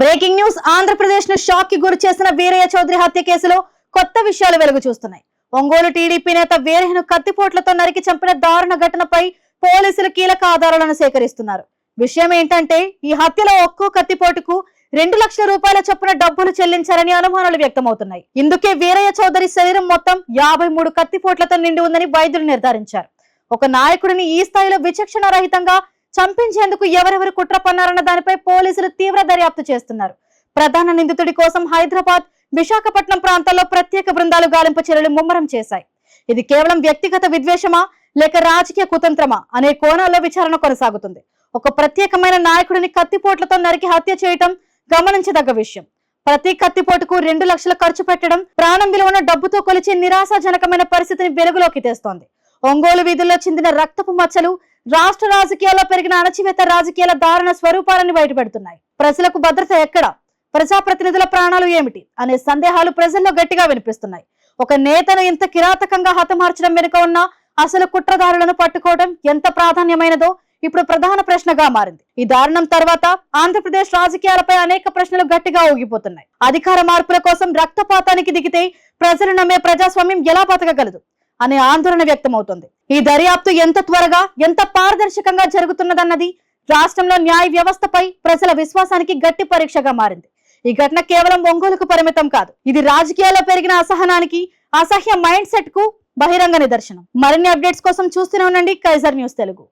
Breaking news ఆంధ్రప్రదేశ్ను షాక్కి గురి చేసిన వీరయ్య చౌదరి హత్య కేసులో కొత్త విషయాలు వెలుగు చూస్తున్నాయి. ఒంగోలు టీడీపీ నేత వీరయ్యను కత్తిపోట్లతో నరికి చంపిన దారుణ ఘటనపై పోలీసులు కీలక ఆధారాలను సేకరిస్తున్నారు. విషయం ఏంటంటే ఈ హత్యలో ఒక్కో కత్తిపోటుకు రెండు లక్షల రూపాయల చొప్పున డబ్బులు చెల్లించారని అనుమానాలు వ్యక్తమవుతున్నాయి. ఇందుకే వీరయ్య చౌదరి శరీరం మొత్తం యాభై మూడు కత్తిపోట్లతో నిండి ఉందని వైద్యులు నిర్ధారించారు. ఒక నాయకుడిని ఈ స్థాయిలో విచక్షణ రహితంగా చంపించేందుకు ఎవరెవరు కుట్ర పన్నారన్న దానిపై పోలీసులు తీవ్ర దర్యాప్తు చేస్తున్నారు. ప్రధాన నిందితుడి కోసం హైదరాబాద్ విశాఖపట్నం ప్రాంతాల్లో ప్రత్యేక బృందాలు గాలింపు చర్యలు ముమ్మరం చేశాయి. ఇది కేవలం వ్యక్తిగత విద్వేషమా లేక రాజకీయ కుతంత్రమా అనే కోణాల్లో విచారణ కొనసాగుతుంది. ఒక ప్రత్యేకమైన నాయకుడిని కత్తిపోట్లతో నరికి హత్య చేయటం గమనించదగ్గ విషయం. ప్రతి కత్తిపోటుకు రెండు లక్షలు ఖర్చు పెట్టడం ప్రాణం విలువన డబ్బుతో కొలిచే నిరాశాజనకమైన పరిస్థితిని వెలుగులోకి తెస్తోంది. ఒంగోలు వీధుల్లో చెందిన రక్తపు మచ్చలు రాష్ట్ర రాజకీయాల్లో పెరిగిన అణచివేత రాజకీయాల దారుణ స్వరూపాలను బయటపెడుతున్నాయి. ప్రజలకు భద్రత ఎక్కడ? ప్రజాప్రతినిధుల ప్రాణాలు ఏమిటి? అనే సందేహాలు ప్రజల్లో గట్టిగా వినిపిస్తున్నాయి. ఒక నేతను ఇంత కిరాతకంగా హతమార్చడం వెనుక ఉన్న అసలు కుట్రదారులను పట్టుకోవడం ఎంత ప్రాధాన్యమైనదో ఇప్పుడు ప్రధాన ప్రశ్నగా మారింది. ఈ దారుణం తర్వాత ఆంధ్రప్రదేశ్ రాజకీయాలపై అనేక ప్రశ్నలు గట్టిగా ఊగిపోతున్నాయి. అధికార మార్పుల కోసం రక్తపాతానికి దిగితే ప్రజలు నమ్మే ప్రజాస్వామ్యం ఎలా బతకగలదు? అనే ఆందోళన వ్యక్తమవుతోంది. ఈ దర్యాప్తు ఎంత త్వరగా ఎంత పారదర్శకంగా జరుగుతున్నదన్నది రాష్ట్రంలో న్యాయ వ్యవస్థపై ప్రజల విశ్వాసానికి గట్టి పరీక్షగా మారింది. ఈ ఘటన కేవలం ఒంగోలుకు పరిమితం కాదు ఇది రాజకీయాల్లో పెరిగిన అసహనానికి అసహ్య మైండ్ సెట్కు బహిరంగ నిదర్శనం. మరిన్ని అప్డేట్స్ కోసం చూస్తూనే ఉండండి. Kaizer news Telugu.